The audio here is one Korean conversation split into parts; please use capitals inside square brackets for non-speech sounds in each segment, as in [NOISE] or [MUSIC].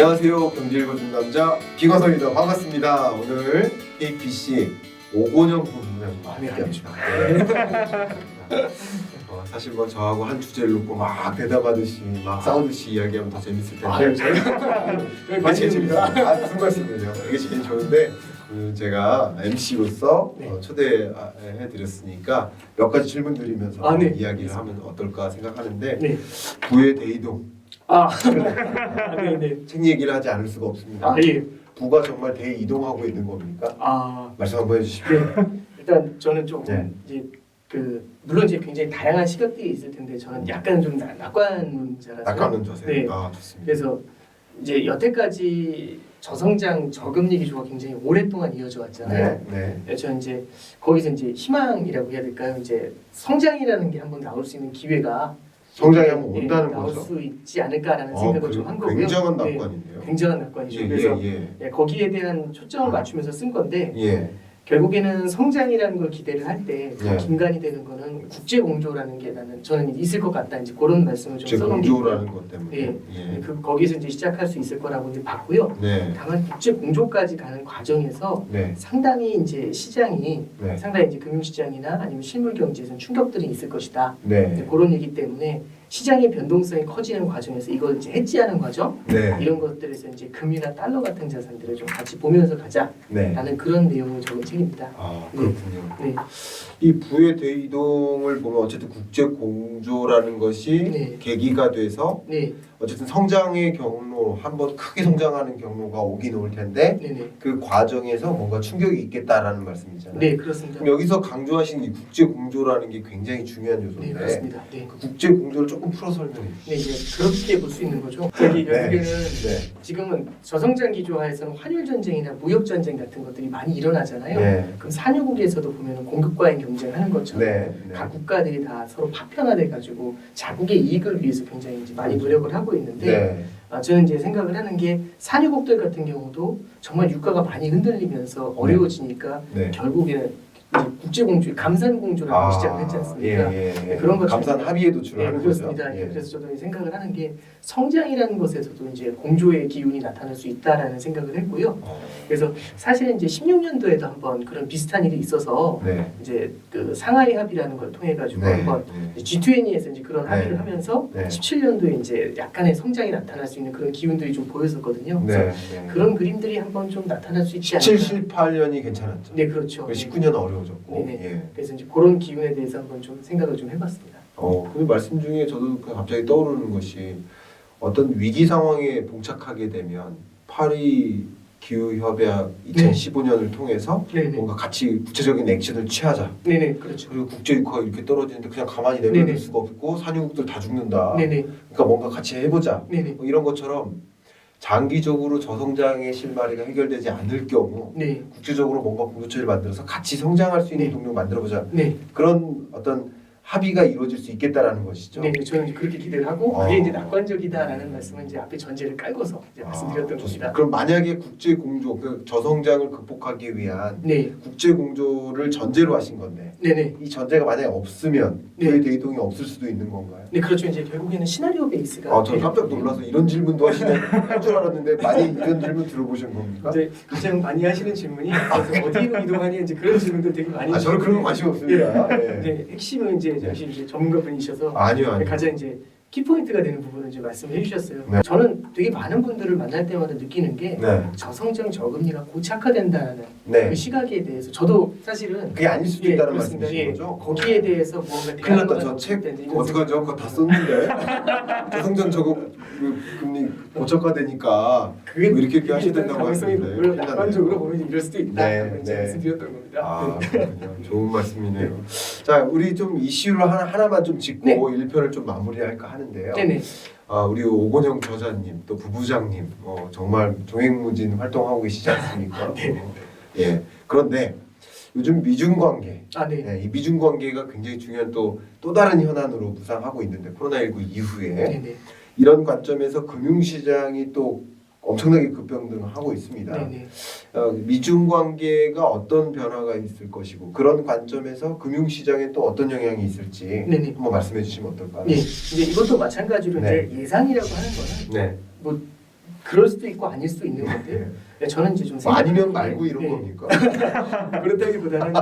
안녕하세요. 경제일보준 남자 김화성입니다. 반갑습니다. 오늘 KPC 오곤영 본부장과 함께합니다. 네. [LAUGHS] 어, 사실 뭐 저하고 한 주제를 놓고 막 대답하듯이 막 싸우듯이 이야기하면 더 재밌을 텐데 이게 제일. 재밌어요. 아, 무슨 말씀이에요? 이게 제일 좋은데 그 제가 MC로서 네. 초대해드렸으니까 몇 가지 질문 드리면서 아, 네. 이야기를 하면 어떨까 생각하는데 네. 부의 대이동 아, 아, 네, 네. 책 얘기를 하지 않을 수가 없습니다. 아, 예. 부가 정말 대이동하고 있는 겁니까? 아, 말씀 한번 해주십시오. 네. 일단 저는 좀 네. 이제 그 물론 이제 굉장히 다양한 시각들이 있을 텐데 저는 약간 좀 나- 낙관자라서 낙하는 자세. 네. 아 좋습니다. 그래서 이제 여태까지 저성장 저금리 기조가 굉장히 오랫동안 이어져 왔잖아요. 네, 네. 네, 저는 이제 거기서 이제 희망이라고 해야 될까요? 이제 성장이라는 게 한번 나올 수 있는 기회가 성장이 한번 예, 온다는 나올 거죠. 수 있지 않을까라는 어, 생각을 그 좀 한 거고요. 굉장한 네, 낙관인데요. 굉장한 낙관이죠. 예, 그래서 예, 예. 네, 거기에 대한 초점을 맞추면서 쓴 건데 예. 결국에는 성장이라는 걸 기대를 할때 네. 긴간이 되는 거는 국제 공조라는 게 나는 저는 있을 것 같다 이제 그런 말씀을 좀제 써놓은 게 공조라는 것 때문에. 예. 예. 그 거기서 이제 시작할 수 있을 거라고 이제 봤고요. 네. 다만 국제 공조까지 가는 과정에서 네. 상당히 이제 시장이 네. 상당히 이제 금융시장이나 아니면 실물 경제에서는 충격들이 있을 것이다. 네. 그런 얘기 때문에 시장의 변동성이 커지는 과정에서 이걸 이제 해지하는 과정 네. 이런 것들에서 이제 금이나 달러 같은 자산들을 좀 같이 보면서 가자라는 네. 그런 내용을 적은 책입니다. 아 그렇군요. 네, 이 부의 대이동을 보면 어쨌든 국제 공조라는 것이 네. 계기가 돼서 네, 어쨌든 성장의 경로 한번 크게 성장하는 경로가 오긴 올 텐데 네, 네, 그 과정에서 뭔가 충격이 있겠다라는 말씀이잖아요. 네 그렇습니다. 그럼 여기서 강조하신 이 국제 공조라는 게 굉장히 중요한 네, 요소인데 그렇습니다. 네, 그 국제 공조를 조금 풀어 설명해 주시죠. 네 이제 그렇게 볼 수 있는 거죠. 저기 네. 결국에는 네. 지금은 저성장 기조하에서는 환율 전쟁이나 무역 전쟁 같은 것들이 많이 일어나잖아요. 네. 그럼 산유국에서도 보면 공급과의 경쟁하는 것처럼 네. 네. 각 국가들이 다 서로 파편화돼 가지고 자국의 이익을 위해서 굉장히 이제 많이 노력을 하고 있는데 네. 아, 저는 이제 생각을 하는 게 산유국들 같은 경우도 정말 유가가 많이 흔들리면서 어려워지니까 네. 결국에는 국제 공조, 감산 공조라고 시작을 했지 않습니까? 예, 예, 예. 그런 것처럼- 감산 합의에 네, 도출하는 그렇습니다. 거죠. 예. 그래서 저도 생각을 하는 게 성장이라는 것에서도 이제 공조의 기운이 나타날 수 있다라는 생각을 했고요. 어, 그래서 사실은 이제 16년도에도 한번 그런 비슷한 일이 있어서 네. 이제 그 상하이 합의라는 걸 통해 가지고 네. 한번 네. G20에서 이제 그런 네. 합의를 하면서 네. 17년도에 이제 약간의 성장이 나타날 수 있는 그런 기운들이 좀 보였었거든요. 그래서 네. 네. 그런 그림들이 한번 좀 나타날 수 있지 17, 않을까. 18년이 괜찮았죠. 네, 그렇죠. 19년 어려 워졌고. 네, 네. 예. 그래서 이제 그런 기운에 대해서 한번 좀 생각을 좀 해봤습니다. 어, 그 말씀 중에 저도 그 갑자기 떠오르는 것이 어떤 위기 상황에 봉착하게 되면 파리 기후 협약 2015년을 통해서 네네. 뭔가 같이 구체적인 액션을 취하자. 네네, 그렇죠. 그리고 국제 유가가 이렇게 떨어지는데 그냥 가만히 내버릴 네네. 수가 없고 산유국들 다 죽는다. 네네, 그러니까 뭔가 같이 해보자. 네네, 뭐 이런 것처럼 장기적으로 저성장의 실마리가 해결되지 않을 경우 네, 국제적으로 뭔가 공조체를 만들어서 같이 성장할 수 있는 네. 동력 만들어보자. 네, 그런 어떤 합의가 이루어질 수 있겠다라는 것이죠. 네, 저는 그렇게 기대를 하고 어. 그게 이제 낙관적이다라는 말씀은 이제 앞에 전제를 깔고서 이제 말씀드렸던 아, 겁니다. 그럼 만약에 국제 공조, 그 저성장을 극복하기 위한 네, 국제 공조를 전제로 하신 건데 네 네, 이 전제가 만약에 없으면 네. 그 대이동이 없을 수도 있는 건가요? 네, 그렇죠. 이제 결국에는 시나리오 베이스가. 아, 저는 깜짝 놀라서 이런 질문도 하시는 할줄 알았는데 많이 이런 질문 들어보신 겁니까? 이제 가장 많이 하시는 질문이 그래서 어디로 이동하니 이제 그런 질문들 되게 많이. 아, 저는 그런 거 관심 없습니다. 예. 예. 이제 핵심은 이제 역시 이제 전문가 분이셔서 아니요, 아니요. 가장 이제 키포인트가 되는 부분을 이제 말씀을 해주셨어요. 네. 저는 되게 많은 분들을 만날 때마다 느끼는 게 네, 저성장 저금리가 고착화된다는 네. 그 시각에 대해서 저도 사실은 그게 아닐 수도 예, 있다는 그렇습니다. 말씀이신 예, 거죠? 거기에 대해서 무언가 큰일 났다. 대안을 저책 찾을 때 이런 어떡하죠? 그거 다 썼는데 [LAUGHS] 저성장 저거 그 금리 고착화되니까 그게 뭐 이렇게 이렇게 하셔야 된다고 가능성이 하시는데 물론 큰일 낙관적으로 났네요. 보면 이럴 수도 있다. 네, 이제 네. 말씀드렸던 겁니다. 아, 네. 그렇군요. 좋은 말씀이네요. 자, 우리 좀 이슈를 하나 하나만 좀 짚고 네. 일 1편을 좀 마무리할까 하는데요. 네네. 아, 우리 오건영 저자님 또 부부장님 어, 정말 종횡무진 활동하고 계시지 않습니까? [LAUGHS] 네. 어, 예. 그런데 요즘 미중 관계, 아 네. 네, 이 미중 관계가 굉장히 중요한 또 또 다른 현안으로 부상하고 있는데 코로나 19 이후에 네네. 이런 관점에서 금융시장이 또 엄청나게 급변등하고 있습니다. 네네. 어, 미중 관계가 어떤 변화가 있을 것이고 그런 관점에서 금융 시장에 또 어떤 영향이 있을지 네네. 한번 말씀해 주시면 어떨까요? 예. 이제 이것도 마찬가지로 네. 이제 예상이라고 하는 거는 네. 그럴 수도 있고 아닐 수도 있는 건데 네. 저는 이제 좀 뭐 아니면 말고 게, 이런 네, 겁니까? [LAUGHS] 그렇다기보다는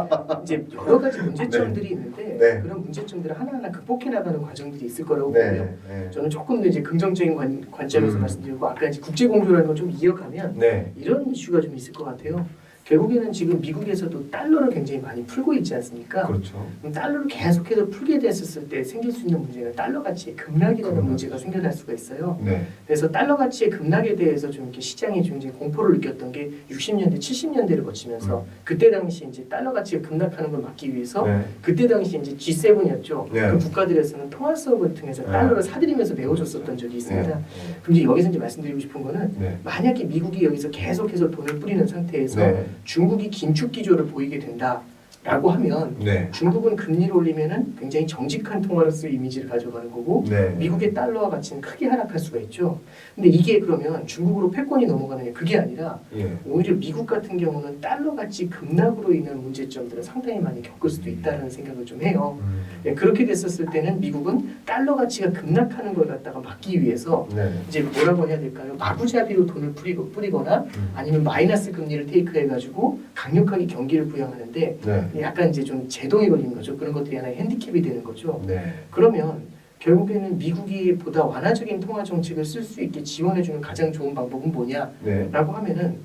이제 여러 가지 문제점들이 있는데 네. 그런 문제점들을 하나하나 극복해 나가는 과정들이 있을 거라고 보고요. 네. 네. 저는 조금 더 이제 긍정적인 관, 관점에서 음. 말씀드리고 아까 이제 국제 공조라는 걸 좀 이어가면 네. 이런 이슈가 좀 있을 것 같아요. 결국에는 지금 미국에서도 달러를 굉장히 많이 풀고 있지 않습니까? 그렇죠. 그럼 달러를 계속해서 풀게 됐었을 때 생길 수 있는 문제는 달러 가치의 급락이라는 급락. 문제가 생겨날 수가 있어요. 네. 그래서 달러 가치의 급락에 대해서 좀 이렇게 시장이 좀 이제 공포를 느꼈던 게 60년대, 70년대를 거치면서 그때 당시 이제 달러 가치가 급락하는 걸 막기 위해서 네. 그때 당시 이제 G7이었죠. 네. 그 국가들에서는 통화 수업을 통해서 네. 달러를 사들이면서 메워줬었던 적이 있습니다. 네. 그럼 이제 여기서 이제 말씀드리고 싶은 거는 네. 만약에 미국이 여기서 계속해서 돈을 뿌리는 상태에서 네. 중국이 긴축 기조를 보이게 된다 라고 하면 네. 중국은 금리를 올리면은 굉장히 정직한 통화로서의 이미지를 가져가는 거고 네. 미국의 달러와 가치는 크게 하락할 수가 있죠. 근데 이게 그러면 중국으로 패권이 넘어가느냐 그게 아니라 예. 오히려 미국 같은 경우는 달러 가치 급락으로 인한 문제점들은 상당히 많이 겪을 수도 있다는 생각을 좀 해요. 음. 예, 그렇게 됐었을 때는 미국은 달러 가치가 급락하는 걸 갖다가 막기 위해서 네. 이제 뭐라고 해야 될까요? 마구잡이로 돈을 뿌리고 뿌리거나 음. 아니면 마이너스 금리를 테이크해 가지고 강력하게 경기를 부양하는데 네. 약간 이제 좀 제동이 걸리는 거죠. 그런 것들이 하나의 핸디캡이 되는 거죠. 네. 그러면 결국에는 미국이 보다 완화적인 통화 정책을 쓸 수 있게 지원해 주는 가장 좋은 방법은 뭐냐라고 네. 하면은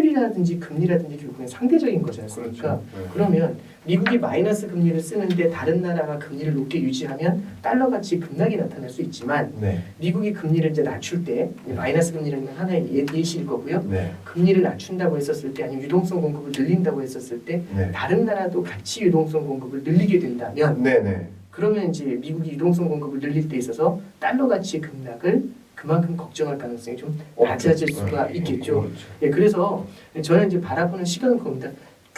환율이라든지 금리라든지 결국엔 상대적인 거지 않습니까? 그렇죠. 네. 그러면 미국이 마이너스 금리를 쓰는데 다른 나라가 금리를 높게 유지하면 달러 가치 급락이 나타날 수 있지만 네. 미국이 금리를 이제 낮출 때 마이너스 금리라는 건 하나의 예- 예시일 거고요. 네. 금리를 낮춘다고 했었을 때 아니면 유동성 공급을 늘린다고 했었을 때 네. 다른 나라도 같이 유동성 공급을 늘리게 된다면 네. 네. 그러면 이제 미국이 유동성 공급을 늘릴 때 있어서 달러 가치의 급락을 그만큼 걱정할 가능성이 좀 낮아질 수가 네. 있겠죠. 그렇죠. 예, 그래서 저는 이제 바라보는 시각은 그겁니다.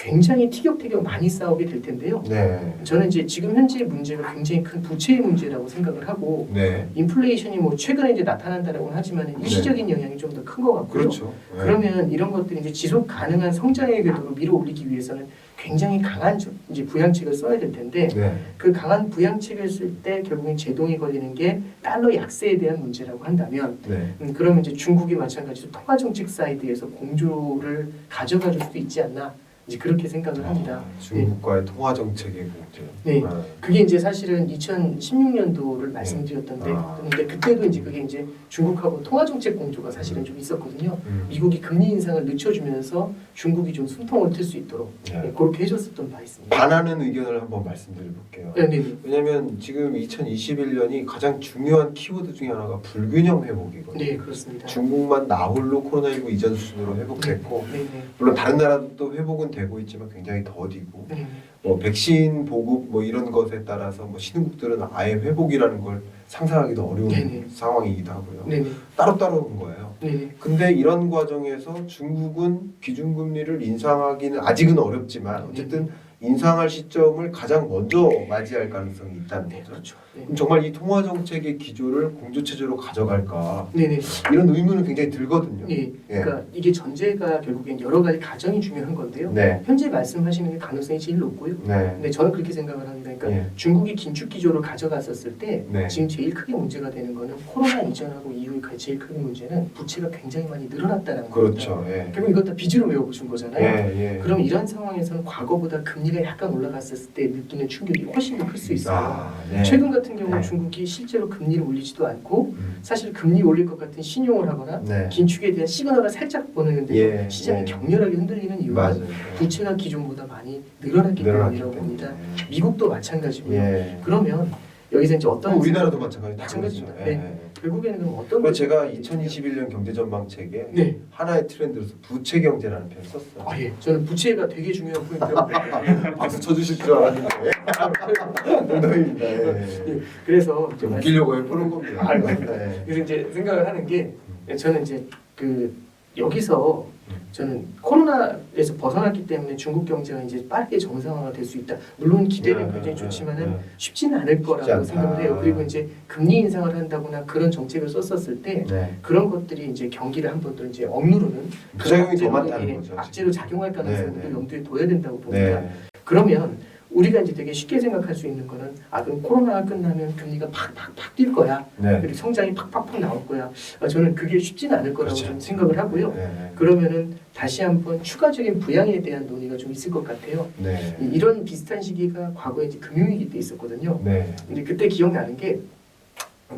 굉장히 티격태격 많이 싸우게 될 텐데요. 네. 저는 이제 지금 현재 문제가 굉장히 큰 부채의 문제라고 생각을 하고 네. 인플레이션이 뭐 최근에 이제 나타난다라고는 하지만 일시적인 영향이 좀 더 큰 것 같고요. 그렇죠. 네. 그러면 이런 것들이 이제 지속 가능한 성장의 궤도로 밀어올리기 위해서는 굉장히 강한 저- 이제 부양책을 써야 될 텐데 네. 그 강한 부양책을 쓸 때 결국엔 제동이 걸리는 게 달러 약세에 대한 문제라고 한다면 네. 음, 그러면 이제 중국이 마찬가지로 통화 정책 사이드에서 공조를 가져가 줄 수도 있지 않나 이제 그렇게 생각을 합니다. 아, 중국과의 통화 정책의 문제. 네. 아, 그게 이제 사실은 2016년도를 말씀드렸던데 아. 근데 그때도 이제 그게 이제 중국하고 통화 정책 공조가 사실은 좀 있었거든요. 음. 미국이 금리 인상을 늦춰주면서 중국이 좀 숨통을 틀 수 있도록 네. 네, 그렇게 해줬었던 바 있습니다. 반하는 의견을 한번 말씀드려 볼게요. 네, 네, 네. 왜냐하면 지금 2021년이 가장 중요한 키워드 중에 하나가 불균형 회복이거든요. 네, 그렇습니다. 중국만 나홀로 코로나19 이전 수준으로 회복됐고 네, 네, 물론 다른 나라도 또 회복은 되고 있지만 굉장히 더디고 네, 네. 뭐 백신 보급 뭐 이런 것에 따라서 뭐 신흥국들은 아예 회복이라는 걸 상상하기도 어려운 네네. 상황이기도 하고요. 네, 네, 따로따로인 거예요. 네, 네. 근데 이런 과정에서 중국은 기준금리를 인상하기는 아직은 어렵지만 어쨌든 인상할 시점을 가장 먼저 맞이할 가능성이 있다는 네, 거죠. 그렇죠. 네, 그럼 정말 이 통화 정책의 기조를 공조 체제로 가져갈까 네, 네. 이런 의문은 굉장히 들거든요. 예, 그러니까 이게 전제가 결국엔 여러 가지 가정이 중요한 건데요. 네, 현재 말씀하시는 게 가능성이 제일 높고요. 네, 근데 저는 그렇게 생각을 합니다. 그러니까 예. 중국이 긴축 기조를 가져갔었을 때 네. 지금 제일 크게 문제가 되는 거는 코로나 이전하고 이후에 제일 큰 문제는 부채가 굉장히 많이 늘어났다는 겁니다. 그렇죠. 예, 결국 이것 다 빚으로 메워붙인 거잖아요. 예, 예. 그럼 이런 상황에서는 과거보다 금리 가 약간 올라갔을 때 느끼는 충격이 훨씬 더 클 수 있어요. 아, 네. 최근 같은 경우 네. 중국이 실제로 금리를 올리지도 않고 음, 사실 금리 올릴 것 같은 신용을 하거나 네, 긴축에 대한 시그널을 살짝 보내는데 예, 시장이 예. 격렬하게 흔들리는 이유는 맞아요. 부채가 기존보다 많이 늘어났기 늘어났기 때문이라고. 봅니다. 미국도 마찬가지고요. 예. 그러면 여기서 이제 어떤 또 우리나라도 마찬가지. 마찬가지입니다. 예. 네. 결국에는 그럼 어떤 그래서 제가 것이- 2021년 경제 전망 책에 네. 하나의 트렌드로서 부채 경제라는 표현을 썼어요. 아 예. 저는 부채가 되게 중요한 포인트라고 [LAUGHS] 박수 쳐주실 줄 알았는데 [LAUGHS] 농담입니다. 예. 예. 그래서 좀 웃기려고 해보는 겁니다. 아이고. 네. 그래서 이제 생각을 하는 게 저는 이제 그 여기서 저는 코로나에서 벗어났기 때문에 중국 경제가 이제 빠르게 정상화가 될 수 있다. 물론 기대는 네, 굉장히 네, 좋지만은 네. 쉽지는 않을 거라고. 생각을 해요. 그리고 이제 금리 인상을 한다거나 그런 정책을 썼었을 때 네. 그런 것들이 이제 경기를 한 번 더 이제 억누르는 부작용이 더 많다는 예, 거죠. 악재로 작용할 가능성을 네, 네. 염두에 둬야 된다고 봅니다. 네. 그러면 우리가 이제 되게 쉽게 생각할 수 있는 거는 아 그럼 코로나가 끝나면 금리가 팍팍팍 뛸 거야. 네. 그리고 성장이 팍팍팍 나올 거야. 아, 저는 그게 쉽지는 않을 거라고 그렇죠. 좀 생각을 하고요. 네. 그러면은 다시 한번 추가적인 부양에 대한 논의가 좀 있을 것 같아요. 네. 이- 이런 비슷한 시기가 과거에 이제 금융위기 때 있었거든요. 네. 근데 그때 기억나는 게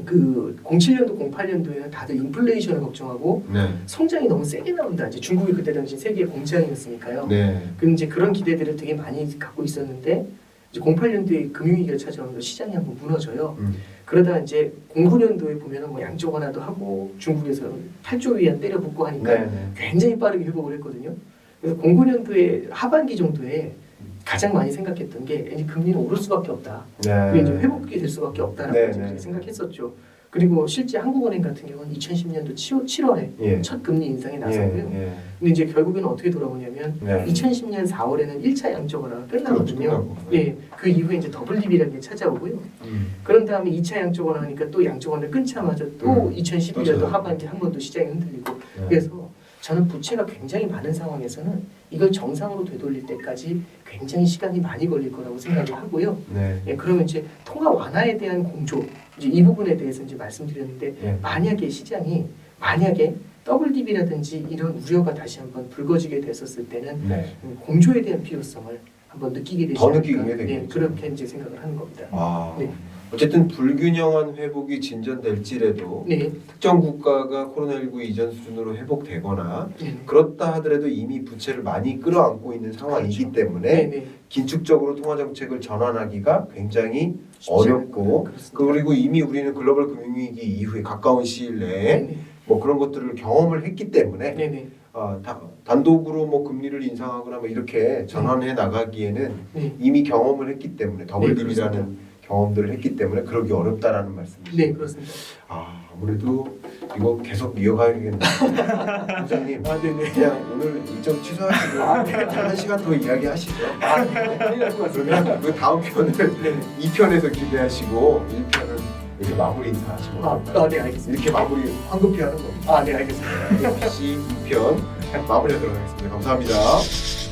그 07년도 08년도에는 다들 인플레이션을 걱정하고 네. 성장이 너무 세게 나온다. 이제 중국이 그때 당시 세계 공장이었으니까요. 네. 그 이제 그런 기대들을 되게 많이 갖고 있었는데 이제 08년도에 금융위기가 찾아오면서 시장이 한번 무너져요. 음. 그러다 이제 09년도에 보면은 뭐 양적 완화도 하고 중국에서 8조 위안 때려붓고 하니까 네. 네. 굉장히 빠르게 회복을 했거든요. 그래서 09년도에 하반기 정도에 가장 많이 생각했던 게 이제 금리는 오를 수밖에 없다. 네. 그게 이제 회복이 될 수밖에 없다라고 네, 네. 생각했었죠. 그리고 실제 한국은행 같은 경우는 2010년도 7월에 예. 첫 금리 인상이 나섰고요. 예. 예. 근데 이제 결국에는 어떻게 돌아오냐면 네. 2010년 4월에는 1차 양적 완화가 끝나거든요. 끝나고. 예, 그 이후에 이제 더블 딥이라는 게 찾아오고요. 음. 그런 다음에 2차 양적 완화하니까 또 양적 완화를 끊자마자 또 음. 또 2011년도 찾아오고. 하반기 한 번 더 시장이 흔들리고 네. 그래서 저는 부채가 굉장히 많은 상황에서는 이걸 정상으로 되돌릴 때까지 굉장히 시간이 많이 걸릴 거라고 생각을 하고요. 네. 예, 그러면 이제 통화 완화에 대한 공조 이제 이 부분에 대해서 이제 말씀드렸는데 예. 만약에 시장이 만약에 더블 딥이라든지 이런 우려가 다시 한번 불거지게 됐었을 때는 네. 음, 공조에 대한 필요성을 한번 느끼게 되지 더 않을까. 느끼게 예, 되겠죠. 그렇게 이제 생각을 하는 겁니다. 아. 네. 어쨌든 불균형한 회복이 진전될지라도 네, 특정 국가가 코로나19 이전 수준으로 회복되거나 네, 그렇다 하더라도 이미 부채를 많이 끌어안고 있는 상황이기 때문에 네, 네. 긴축적으로 통화 정책을 전환하기가 굉장히 어렵고 그렇습니다. 그리고 이미 우리는 글로벌 금융위기 이후에 가까운 시일 내에 네, 뭐 그런 것들을 경험을 했기 때문에 네, 네, 어, 다- 단독으로 뭐 금리를 인상하거나 뭐 이렇게 전환해 나가기에는 네, 이미 경험을 했기 때문에 더블 네, 딥이라는 경험들을 했기 때문에 그러기 어렵다라는 말씀이시죠. 네, 그렇습니다. 아 아무래도 이거 계속 이어가야겠네요. [LAUGHS] 부장님 아, 네, 네. 그냥 오늘 일정 취소하시고 한 시간 더 이야기하시죠. 아, 네, 큰일 날것 같습니다. 그러면 그 다음 편은 네, 2편에서 기대하시고 1편은 이렇게 마무리 인사하시고 아, 아, 네, 알겠습니다. 이렇게 마무리 황급히 하는 겁니다. 아, 네, 알겠습니다. ABC 2편 마무리하도록 하겠습니다. 감사합니다.